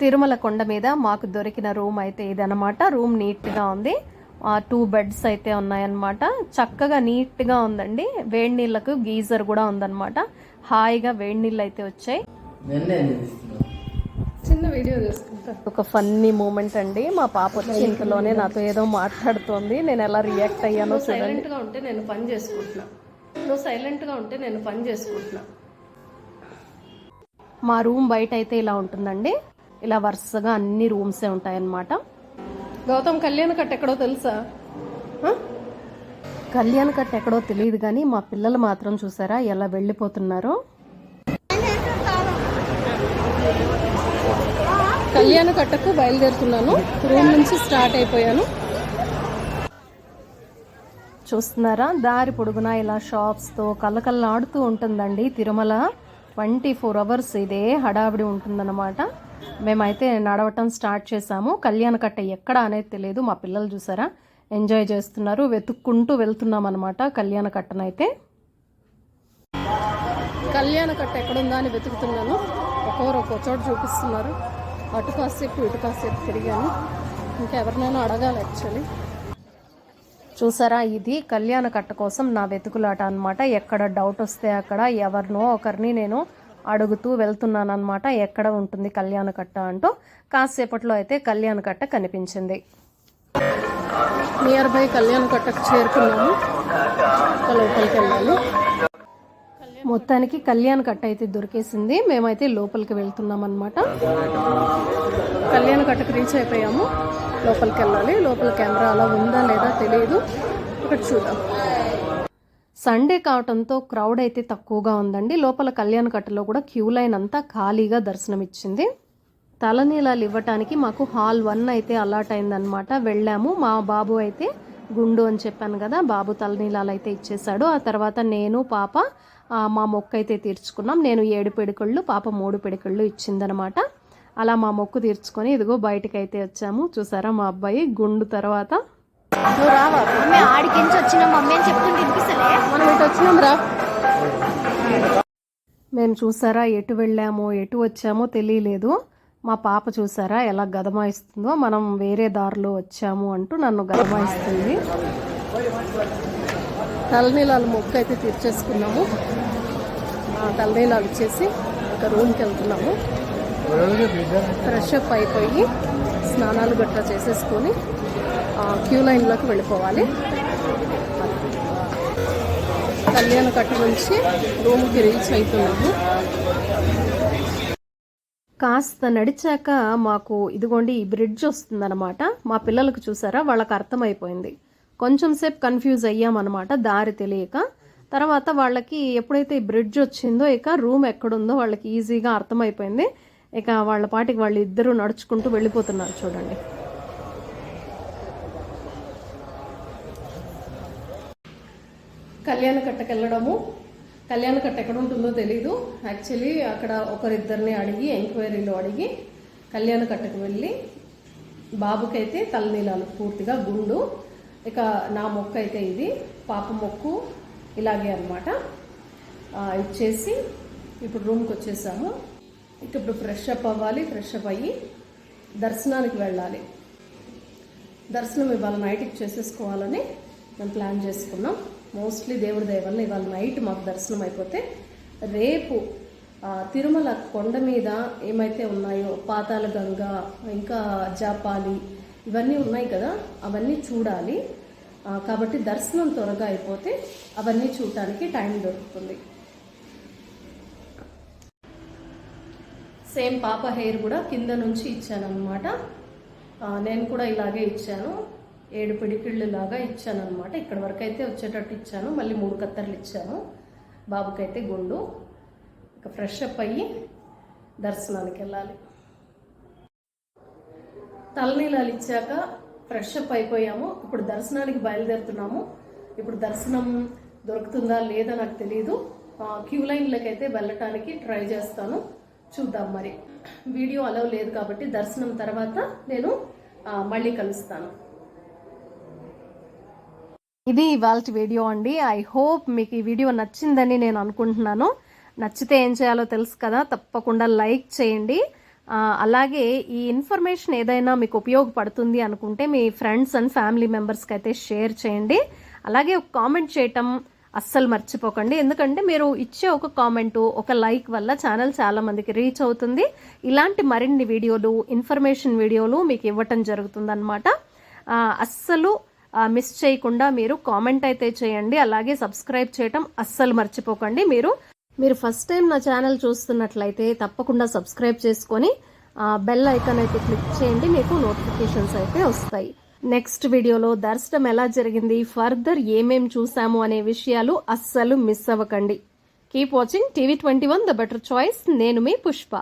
తిరుమల కొండ మీద మాకు దొరికిన రూమ్ అయితే ఇదనమాట రూమ్ నీట్గా ఉంది. టూ బెడ్స్ అయితే ఉన్నాయన్నమాట. చక్కగా నీట్గా ఉందండి. వేడి నీళ్ళకు గీజర్ కూడా ఉందన్నమాట. హాయిగా వేడి నీళ్ళు అయితే వచ్చాయి. చిన్న వీడియో ఒక ఫన్నీ మూమెంట్ అండి. మా పాప వచ్చి ఇంట్లోనే నాతో ఏదో మాట్లాడుతోంది. నేను ఎలా రియాక్ట్ అయ్యానో చూడండి. సైలెంట్గా ఉంటే నేను పని చేసుకుంటున్నా. నువ్వు సైలెంట్గా ఉంటే నేను పని చేసుకుంటున్నా. మా రూమ్ బయట అయితే ఇలా ఉంటుందండి. ఇలా వరుసగా అన్ని రూమ్సే ఉంటాయన్నమాట. గౌతమ్ కళ్యాణ్ కట్ ఎక్కడో తెలుసా? కళ్యాణ్ కట్ ఎక్కడో తెలియదు కానీ మా పిల్లలు మాత్రం చూసారా? ఎలా వెళ్ళిపోతున్నారో. కళ్యాణ కట్టకు బయలుదేరుతున్నాను. రూమ్ నుంచి స్టార్ట్ అయిపోయాను. చూస్తున్నారా? దారి పొడుగునా ఇలా షాప్స్తో కలకల్లాడుతూ ఉంటుందండి తిరుమల. ట్వంటీ ఫోర్ అవర్స్ ఇదే హడావిడి ఉంటుందన్నమాట. మేమైతే నడవటం స్టార్ట్ చేసాము కళ్యాణ కట్ట ఎక్కడ అనేది తెలియదు. మా పిల్లలు చూసారా? ఎంజాయ్ చేస్తున్నారు. వెతుక్కుంటూ వెళ్తున్నాం అనమాట కళ్యాణ కట్టనైతే. కళ్యాణ కట్ట ఎక్కడుందా అని వెతుకుతున్నాను. ఒక్కొరు ఒక్కో చోట చూపిస్తున్నారు. అటు కాసేపు ఇటు కాసేపు తిరిగాను. ఇంకెవరినైనా అడగాలి యాక్చువల్లీ. చూసారా? ఇది కళ్యాణ కట్ట కోసం నా వెతుకులాట అన్నమాట. ఎక్కడ డౌట్ వస్తే అక్కడ ఎవరినో ఒకరిని నేను అడుగుతూ వెళ్తున్నాను అనమాట ఎక్కడ ఉంటుంది కళ్యాణ కట్ట అంటూ కాసేపట్లో అయితే కళ్యాణ కట్ట కనిపించింది. నియర్ బై కళ్యాణ కట్టకు చేరుకున్నాము. లోపలికి వెళ్ళాలి. మొత్తానికి కళ్యాణ కట్ట అయితే దొరికేసింది. మేమైతే లోపలికి వెళ్తున్నాం అనమాట కళ్యాణ కట్టకు రీచ్ అయిపోయాము. లోపలికి వెళ్ళాలి. లోపల కెమెరా అలా ఉందా లేదా తెలియదు ఇక్కడ చూద్దాం. సండే కావటంతో క్రౌడ్ అయితే తక్కువగా ఉందండి. లోపల కళ్యాణ కట్టలో కూడా క్యూ లైన్ అంతా ఖాళీగా దర్శనమిచ్చింది తలనీలాలు ఇవ్వటానికి మాకు హాల్ వన్ అయితే అలాట్ అయిందనమాట వెళ్ళాము. మా బాబు అయితే గుండు అని చెప్పాను కదా బాబు తలనీలాలు అయితే ఇచ్చేశాడు. ఆ తర్వాత నేను పాప మా మొక్క అయితే తీర్చుకున్నాం. నేను ఏడు పిడికళ్ళు పాప మూడు పిడికళ్ళు ఇచ్చిందనమాట అలా మా మొక్కు తీర్చుకొని ఇదిగో బయటకైతే వచ్చాము. చూసారా మా అబ్బాయి? గుండు తర్వాత నువ్వు రావా మమ్మీ ఆడికించి వచ్చిన మమ్మీ అని చెప్తుంటే వినిపిస్తలే మనం ఇటు వచ్చినాం రా. మేము చూసారా ఎటు వెళ్ళామో ఎటు వచ్చామో తెలియలేదు. మా పాప చూసారా ఎలా గదమాయిస్తుందో? మనం వేరే దారిలో వచ్చాము అంటూ నన్ను గదమాయిస్తుంది. తలనీలాలు మొక్క అయితే తీర్చేసుకున్నాము. తలనీలాలు ఇచ్చేసి ఒక రూమ్కి వెళ్తున్నాము. ఫ్రెష్ అప్ అయిపోయి స్నానాలు గట్రా చేసేసుకొని క్యూ లైన్లోకి వెళ్ళిపోవాలి. కళ్యాణ కట్ట నుంచి రూమ్కి రీచ్ అవుతున్నాము కాస్త నడిచాక మాకు ఇదిగోండి ఈ బ్రిడ్జ్ వస్తుందన్నమాట. మా పిల్లలకు చూసారా? వాళ్ళకి అర్థమైపోయింది. కొంచెం సేపు కన్ఫ్యూజ్ అయ్యామన్నమాట దారి తెలియక. తర్వాత వాళ్ళకి ఎప్పుడైతే ఈ బ్రిడ్జ్ వచ్చిందో ఇక రూమ్ ఎక్కడుందో వాళ్ళకి ఈజీగా అర్థమైపోయింది. ఇక వాళ్ళ పాటికి వాళ్ళు ఇద్దరు నడుచుకుంటూ వెళ్ళిపోతున్నారు చూడండి. కళ్యాణ కట్టకు వెళ్ళడము కళ్యాణ కట్ట ఎక్కడ ఉంటుందో తెలీదు. యాక్చువల్లీ అక్కడ ఒకరిద్దరిని అడిగి ఎంక్వైరీలో అడిగి కళ్యాణ కట్టకు వెళ్ళి బాబుకైతే తలనీలాలు పూర్తిగా గుండు. ఇక నా మొక్క అయితే ఇది పాప మొక్కు ఇలాగే అనమాట ఇచ్చేసి ఇప్పుడు రూమ్కి వచ్చేసాము. ఇక ఇప్పుడు ఫ్రెష్ అప్ అవ్వాలి ఫ్రెష్ అప్ అయ్యి దర్శనానికి వెళ్ళాలి. దర్శనం ఇవాళ నైట్కి చేసేసుకోవాలని మేము ప్లాన్ చేసుకున్నాం. మోస్ట్లీ దేవుడి దయ వల్ల ఇవాళ నైట్ మాకు దర్శనం అయిపోతే రేపు తిరుమల కొండ మీద ఏమైతే ఉన్నాయో పాతాల గంగ ఇంకా జాపాలి ఇవన్నీ ఉన్నాయి కదా అవన్నీ చూడాలి. కాబట్టి దర్శనం త్వరగా అయిపోతే అవన్నీ చూడటానికి టైం దొరుకుతుంది. సేమ్ పాప హెయిర్ కూడా కింద నుంచి ఇచ్చాను అనమాట నేను కూడా ఇలాగే ఇచ్చాను. ఏడు పిడికిళ్ళు లాగా ఇచ్చాను అనమాట ఇక్కడ వరకు అయితే వచ్చేటట్టు ఇచ్చాను. మళ్ళీ మూడు కత్తెరలు ఇచ్చాను. బాబుకైతే గుండు. ఇక ఫ్రెష్ అప్ అయ్యి దర్శనానికి వెళ్ళాలి. తలనీలాలు ఇచ్చాక ఫ్రెష్ అప్ అయిపోయాము. ఇప్పుడు దర్శనానికి బయలుదేరుతున్నాము. ఇప్పుడు దర్శనం దొరుకుతుందా లేదా నాకు తెలియదు క్యూ లైన్లకైతే అయితే వెళ్ళటానికి ట్రై చేస్తాను. చూద్దాం మరి. వీడియో అలవ్ లేదు కాబట్టి దర్శనం తర్వాత నేను మళ్ళీ కలుస్తాను. ఇది ఇవాళ వీడియో అండి. ఐ హోప్ మీకు ఈ వీడియో నచ్చిందని నేను అనుకుంటున్నాను. నచ్చితే ఏం చేయాలో తెలుసు కదా తప్పకుండా లైక్ చేయండి. అలాగే ఈ ఇన్ఫర్మేషన్ ఏదైనా మీకు ఉపయోగపడుతుంది అనుకుంటే మీ ఫ్రెండ్స్ అండ్ ఫ్యామిలీ మెంబర్స్కి అయితే షేర్ చేయండి. అలాగే ఒక కామెంట్ చేయటం అస్సలు మర్చిపోకండి. ఎందుకంటే మీరు ఇచ్చే ఒక కామెంటు ఒక లైక్ వల్ల ఛానల్ చాలా మందికి రీచ్ అవుతుంది. ఇలాంటి మరిన్ని వీడియోలు ఇన్ఫర్మేషన్ వీడియోలు మీకు ఇవ్వటం జరుగుతుందన్నమాట. అస్సలు మిస్ చేయకుండా మీరు కామెంట్ అయితే చేయండి. అలాగే సబ్స్క్రైబ్ చేయటం అస్సలు మర్చిపోకండి. మీరు మీరు ఫస్ట్ టైం నా ఛానల్ చూస్తున్నట్లయితే తప్పకుండా సబ్స్క్రైబ్ చేసుకొని బెల్ ఐకాన్ అయితే క్లిక్ చేయండి. మీకు నోటిఫికేషన్స్ అయితే వస్తాయి. నెక్స్ట్ వీడియోలో దర్శనం ఎలా జరిగింది ఫర్దర్ ఏమేం చూసాము అనే విషయాలు అస్సలు మిస్ అవ్వకండి. Keep watching TV twenty one the better choice నేను మీ పుష్ప.